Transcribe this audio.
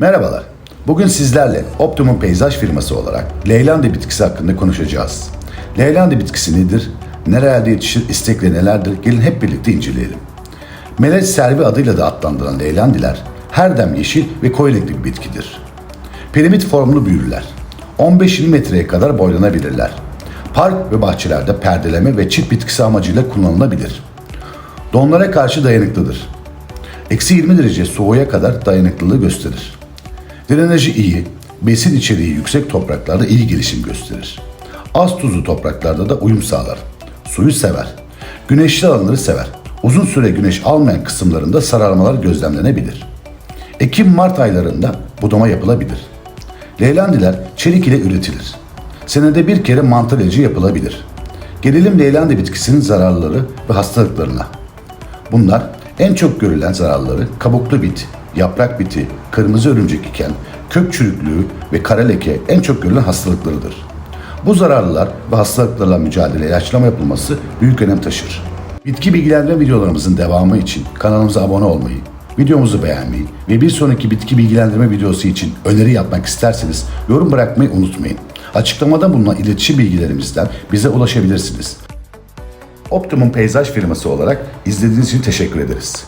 Merhabalar. Bugün sizlerle Optimum Peyzaj firması olarak Leylandi bitkisi hakkında konuşacağız. Leylandi bitkisi nedir? Nerelerde yetişir? İstekleri nelerdir? Gelin hep birlikte inceleyelim. Melez servi adıyla da adlandırılan leylandiler her dem yeşil ve koyu renkli bir bitkidir. Piramit formlu büyürler. 15-20 metreye kadar boylanabilirler. Park ve bahçelerde perdeleme ve çit bitkisi amacıyla kullanılabilir. Donlara karşı dayanıklıdır. Eksi 20 derece soğuğa kadar dayanıklılığı gösterir. Drenajı iyi, besin içeriği yüksek topraklarda iyi gelişim gösterir. Az tuzlu topraklarda da uyum sağlar. Suyu sever. Güneşli alanları sever. Uzun süre güneş almayan kısımlarında sararmalar gözlemlenebilir. Ekim-Mart aylarında budama yapılabilir. Leylandiler çelik ile üretilir. Senede bir kere mantar ilacı yapılabilir. Gelelim leylandi bitkisinin zararları ve hastalıklarına. Bunlar en çok görülen zararları kabuklu bit, yaprak biti, kırmızı örümcek iken, kök çürüklüğü ve kara leke en çok görülen hastalıklarıdır. Bu zararlılar ve hastalıklarla mücadele ilaçlama yapılması büyük önem taşır. Bitki bilgilendirme videolarımızın devamı için kanalımıza abone olmayı, videomuzu beğenmeyi ve bir sonraki bitki bilgilendirme videosu için öneri yapmak isterseniz yorum bırakmayı unutmayın. Açıklamada bulunan iletişim bilgilerimizden bize ulaşabilirsiniz. Optimum Peyzaj firması olarak izlediğiniz için teşekkür ederiz.